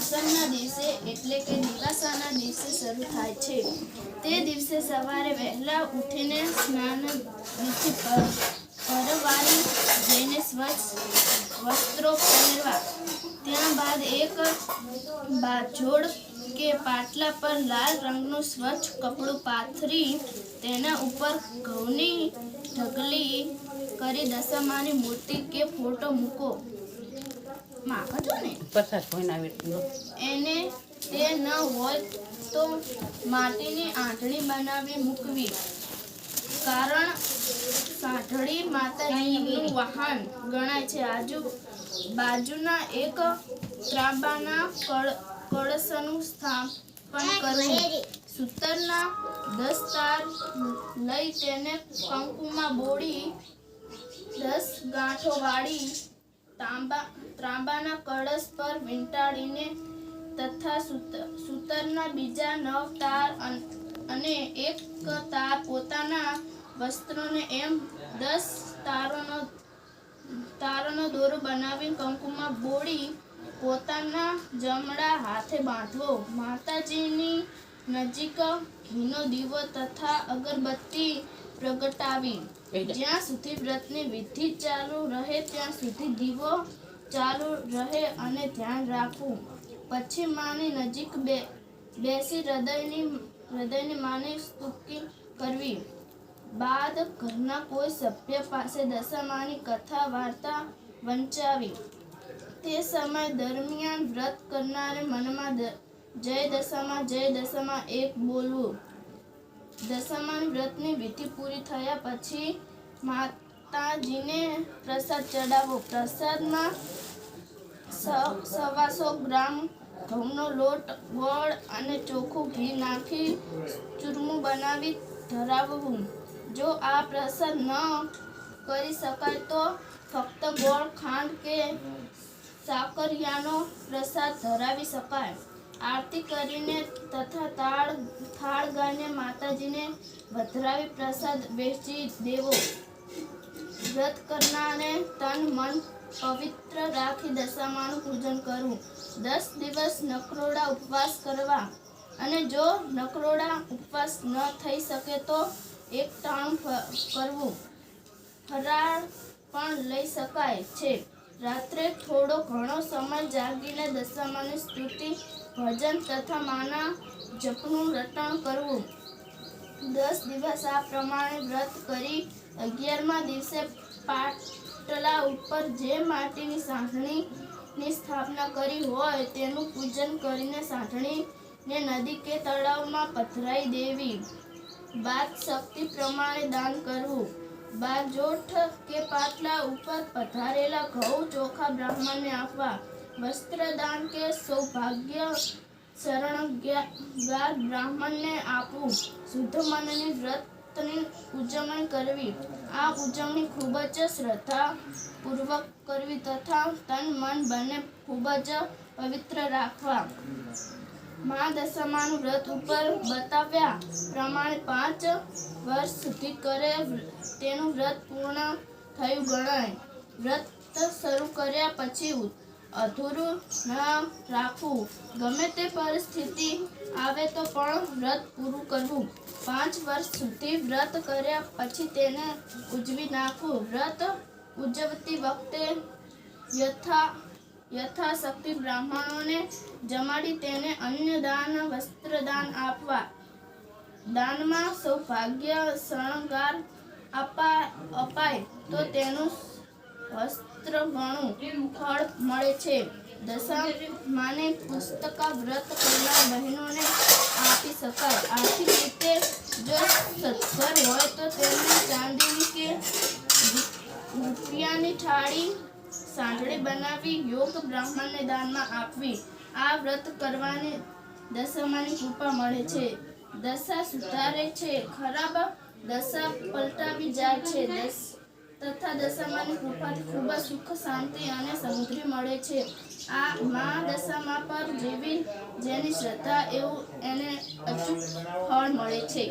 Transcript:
પાંચમના દિવસે એટલે કે દિવાસાના દિવસે શરૂ થાય છે. તે દિવસે સવારે વહેલા ઉઠીને સ્નાન પરવારી જઈને સ્વચ્છ વસ્ત્રો પહેરવા. ત્યારબાદ એક બાજોડ કે પાટલા પર લાલ રંગનું સ્વચ્છ કપડું પાથરી તેના ઉપર ઘઉંની ઢગલી કરી દશામાની મૂર્તિ કે ફોટો મૂકો. માગો છો ને? પચાસ કોઈના વેટનો એને તે ન હોય તો માટીની આંધળી બનાવી મૂકવી. કારણ સાંઢળી માતાજીનું વાહન ગણાય છે. આજુ બાજુના એક ત્રાંબાના કળ કળશનું સ્થાપન કરવું સૂતરના દસ તાર લઈ તેને કંકુમાં બોળી દસ ગાંઠો વાળી તાંબા કળશ પર વીંટાળીને તથા સૂતરના બીજા નવ તાર અને એક તાર પોતાના વસ્ત્રોને એમ દસ તારોનો તારોનો દોરો બનાવી કંકુમાં બોળી પોતાના જમણા હાથે બાંધવો. માતાજીની નજીક ઘીનો દીવો તથા અગરબત્તી પ્રગટાવી. જ્યાં સુધી વ્રતની વિધિ ચાલુ રહે ત્યાં સુધી દીવો ચાલુ રહે અને ધ્યાન રાખવું. પછી માની નજીક બે બેસી હૃદયની હૃદયની માની સ્તુતિ કરવી. બાદ ઘરના કોઈ સભ્ય પાસે દશામાની કથા વાર્તા વંચાવી. તે સમય દરમિયાન વ્રત કરનારે મનમાં જય દશામાં જય દશામાં એક બોલવું. દશામાન વ્રતની વિધિ પૂરી થયા પછી માતાજીને પ્રસાદ ચડાવવો પ્રસાદમાં સવાસો ગ્રામ ઘઉંનો લોટ, ગોળ અને ચોખ્ખું ઘી નાખી ચૂરમું બનાવી ધરાવવું. જો આ પ્રસાદ ન કરી શકાય તો ફક્ત ગોળ, ખાંડ કે સાકરિયાનો પ્રસાદ ધરાવી શકાય. આરતી કરીને તથા તાળ થાળ ગાને માતાજીને વધરાવી પ્રસાદ વેચી દેવો. વ્રત કરનારને તન, મન પવિત્ર રાખી દશામાનું પૂજન કરવું. દસ દિવસ નકરોડા ઉપવાસ કરવા. અને જો નકરોડા ઉપવાસ ન થઈ શકે તો એક ટાણું કરવું. ફરાળ પણ લઈ શકાય છે. રાત્રે થોડો ઘણો સમય જાગીને દશામાની સ્તુતિ, ભજન તથા માના જપનું રટણ કરવું. દસ દિવસ આ પ્રમાણે વ્રત કરી અગિયારમા દિવસે પાટલા ઉપર જે માટીની સાંઠણીની સ્થાપના કરી હોય તેનું પૂજન કરીને સાંઠણીને નદી કે તળાવમાં પથરાઈ દેવી. બાદ શક્તિ પ્રમાણે દાન કરવું. બાજોઠ કે પાટલા ઉપર પધારેલા ઘઉં ચોખા બ્રાહ્મણને આપવા. વસ્ત્રદાન કે સૌભાગ્ય શરણગાર બ્રાહ્મણને આપવું. શુદ્ધ મનની વ્રતની ઉજવણી કરવી. આ ઉજવણી ખૂબ જ શ્રદ્ધા પૂર્વક કરવી તથા તન મન બંને ખૂબ જ પવિત્ર રાખવા. મા દશામાનું વ્રત ઉપર બતાવ્યા પ્રમાણે પાંચ વર્ષ સુધી કરે તેનું વ્રત પૂર્ણ થયું ગણાય. વ્રત શરૂ કર્યા પછી અધૂરું ન રાખવું. ગમે તે પરિસ્થિતિ આવે તો પણ વ્રત પૂરું કરવું. પાંચ વર્ષ સુધી વ્રત કર્યા પછી તેને ઉજવી નાખવું. વ્રત ઉજવતી વખતે યથા યથાશક્તિ બ્રાહ્મણોને જમાડી તેને અન્ય દાન વસ્ત્રદાન આપવા. દાનમાં સૌભાગ્ય, શણગાર અપાય તો તેનું વસ્ત્ર ઘણું ફળ મળે છે. દશા માને પુસ્તકા વ્રત કરનાર બહેનોને આપી શકાય. આર્થિક રીતે જો સત્સર હોય તો તેમને ચાંદીની કે રૂપિયાની થાળી સાંઢળી બનાવી યોગ બ્રાહ્મણને દાનમાં આપવી. આ વ્રત કરવાની દશામાની કૃપા મળે છે. દશા સુધારે છે. ખરાબ દશા પલટાવી જાય છે. દસ તથા દશામાની કૃપાથી ખૂબ જ સુખ, શાંતિ અને સમૃદ્ધિ મળે છે. આ મા દશામાં પર જેવી જેની શ્રદ્ધા, એવું એને અચૂક ફળ મળે છે.